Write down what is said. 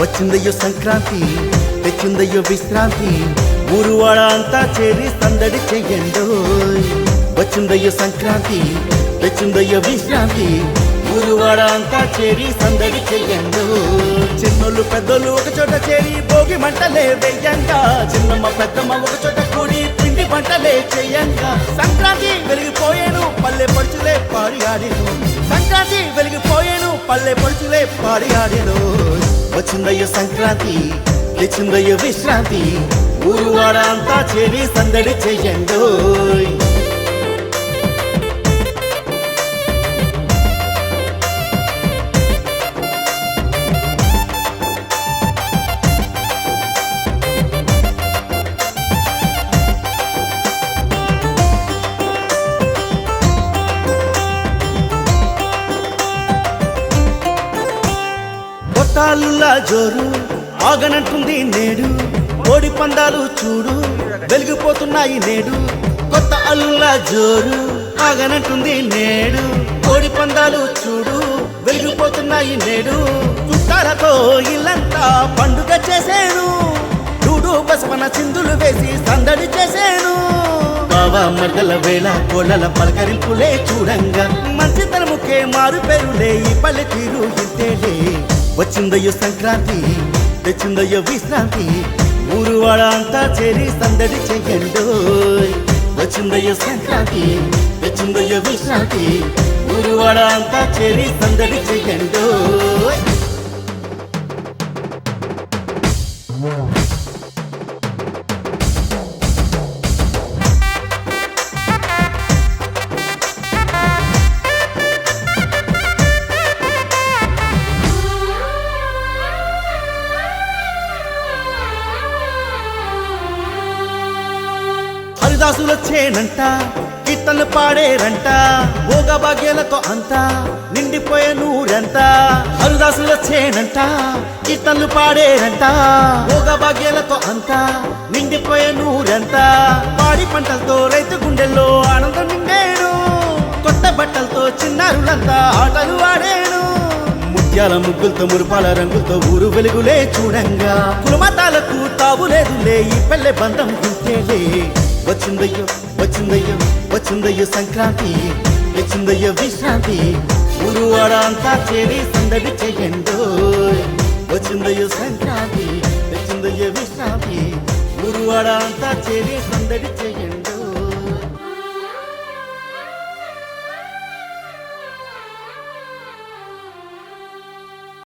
వచ్చిందయ్యో సంక్రాంతి తెచ్చిందయ్యో విశ్రాంతి. ఊరువాడ అంతా చేరి సందడి చెయ్యండు. వచ్చిందయ్యో సంక్రాంతి తెచ్చిందయ్యో విశ్రాంతి. ఊరువాడ అంతా చేరి సందడి చెయ్యండు. చిన్నోళ్ళు పెద్దోళ్ళు ఒక చోట చేరి భోగి మంటలే వెయ్యంగా చిన్నమ్మ పెద్దమ్మ ఒక చోట కూడి పిండి వంటలే చెయ్యంగా. సంక్రాంతి వెలిగిపోయాను పల్లె పడుచులే పాడి ఆడేను. సంక్రాంతి వెలిగిపోయాను పల్లె పడుచులే పాడి ఆడాను. వచ్చిందయ్య సంక్రాంతి తెచ్చిందయ్యో విశ్రాంతి. ఊరువాడ అంతా చేరి సందడి చెయ్యండు కొట్టాలులా జోరు ఆగనంటుంది నేడు. కోడి పందాలు చూడు వెలిగిపోతున్నాయి నేడు. కొత్త అల్లులా జోరు ఆగనంటుంది నేడు. కోడి పందాలు చూడు వెలిగిపోతున్నాయి నేడు. చుట్టాలతో ఇల్లంతా పండుగ చేసేను. చూడు బసపన చిందులు వేసి సందడి చేసేను. బావా మర్దల వేళ కోళ్ళల పలకరింపులే చూడంగా. మంచితనముకే మారు పేరులే ఈ పల్లె తీరు ఇంతేలే. వచ్చిందయ్యో సంక్రాంతి తెచ్చిందయ్యో విశ్రాంతి. ఊరు వాడ అంతా చేరి సందడి చెయ్యండు. వచ్చిందయ్యో సంక్రాంతి తెచ్చిందయ్యో విశ్రాంతి. ఊరు వాడ అంతా చేరి సందడి చెయ్యండు. హరిదాసులు వచ్చేనంట కీర్తనలు పాడేరంట భోగ భాగ్యాలతో అంతా నిండిపోయే నూరంట హరిదాసులు వచ్చేనంట కీర్తనలు పాడేరంట భోగ భాగ్యాలతో అంతా నిండిపోయే నూరంట పాడి పంటలతో రైతు గుండెల్లో ఆనందం నిండేను కొత్త బట్టలతో చిన్నారులంతా ఆటలు ఆడేను. ముత్యాల ముగ్గులతో మురుపాల రంగులతో ఊరు వెలుగులే చూడంగా. కులమతాలకు తావు లేదులే ఈ పెళ్ళె బంధం గుంటేలే వచ్చిందయ్యో వచ్చిందయ్యో వచ్చిందయ్యో సంక్రాంతి వచ్చిందయ్యో విశ్రాంతి. ఊరు వాడ అంతా చేరి సందడి చెయ్యండు వచ్చిందయ్యో సంక్రాంతి వచ్చిందయ్యో విశ్రాంతి. ఊరు వాడ అంతా చేరి సందడి చెయ్యండు